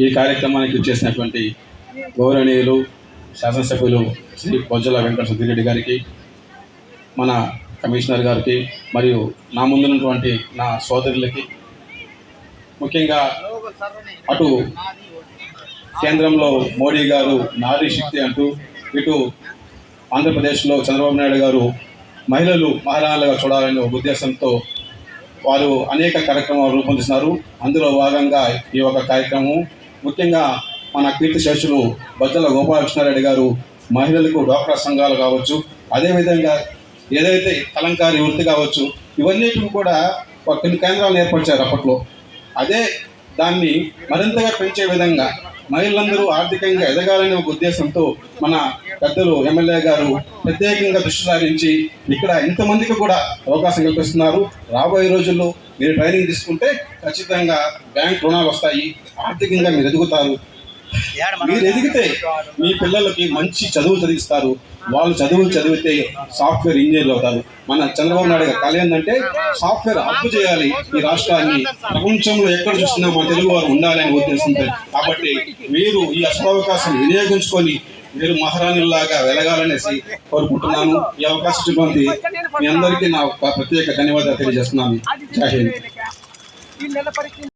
ఈ కార్యక్రమానికి చేసినటువంటి గౌరవనీయులు శాసనసభ్యులు శ్రీ బొజ్జల వెంకట సుధీరెడ్డి గారికి మన కమిషనర్ గారికి మరియు నా ముందున్నటువంటి నా సోదరులకి ముఖ్యంగా అటు కేంద్రంలో మోడీ గారు నారీ శక్తి అంటూ ఇటు ఆంధ్రప్రదేశ్లో చంద్రబాబు నాయుడు గారు మహిళలు మహారాణులుగా చూడాలనే ఉద్దేశంతో వారు అనేక కార్యక్రమాలు రూపొందిస్తున్నారు. అందులో భాగంగా ఈ యొక్క కార్యక్రమం ముఖ్యంగా మన కీర్తి శేషులు బద్దల గోపాలకృష్ణారెడ్డి గారు మహిళలకు డ్వాక్రా సంఘాలు కావచ్చు అదేవిధంగా ఏదైతే కలంకారీ వృత్తి కావచ్చు ఇవన్నిటిని కూడా ఒక కొన్ని కేంద్రాలు ఏర్పరిచారు అప్పట్లో. అదే దాన్ని మరింతగా పెంచే విధంగా మహిళలందరూ ఆర్థికంగా ఎదగాలనే ఒక ఉద్దేశంతో మన పెద్దలు ఎమ్మెల్యే గారు ప్రత్యేకంగా దృష్టి సారించి ఇక్కడ ఇంతమందికి కూడా అవకాశం కల్పిస్తున్నారు. రాబోయే రోజుల్లో మీరు ట్రైనింగ్ తీసుకుంటే ఖచ్చితంగా బ్యాంక్ రుణాలు వస్తాయి. ఆర్థికంగా మీరు ఎదుగుతారు. మీరు ఎదిగితే మీ పిల్లలకి మంచి చదువు చదివిస్తారు. వాళ్ళు చదువులు చదివితే సాఫ్ట్వేర్ ఇంజనీర్లు అవుతారు. మన చంద్రబాబు నాయుడు గారి కళ ఏంటంటే సాఫ్ట్వేర్ అప్పు చేయాలి ఈ రాష్ట్రాన్ని. ప్రపంచంలో ఎక్కడ చూసినా మన తెలుగు వారు ఉండాలి అనే కాబట్టి మీరు ఈ అష్టావకాశం వినియోగించుకొని మీరు మహారాణుల్లాగా వెలగాలనేసి కోరుకుంటున్నాను. ఈ అవకాశం ఇటువంటి మీ అందరికీ నా ప్రత్యేక ధన్యవాదాలు తెలియజేస్తున్నాను. జై హింద్.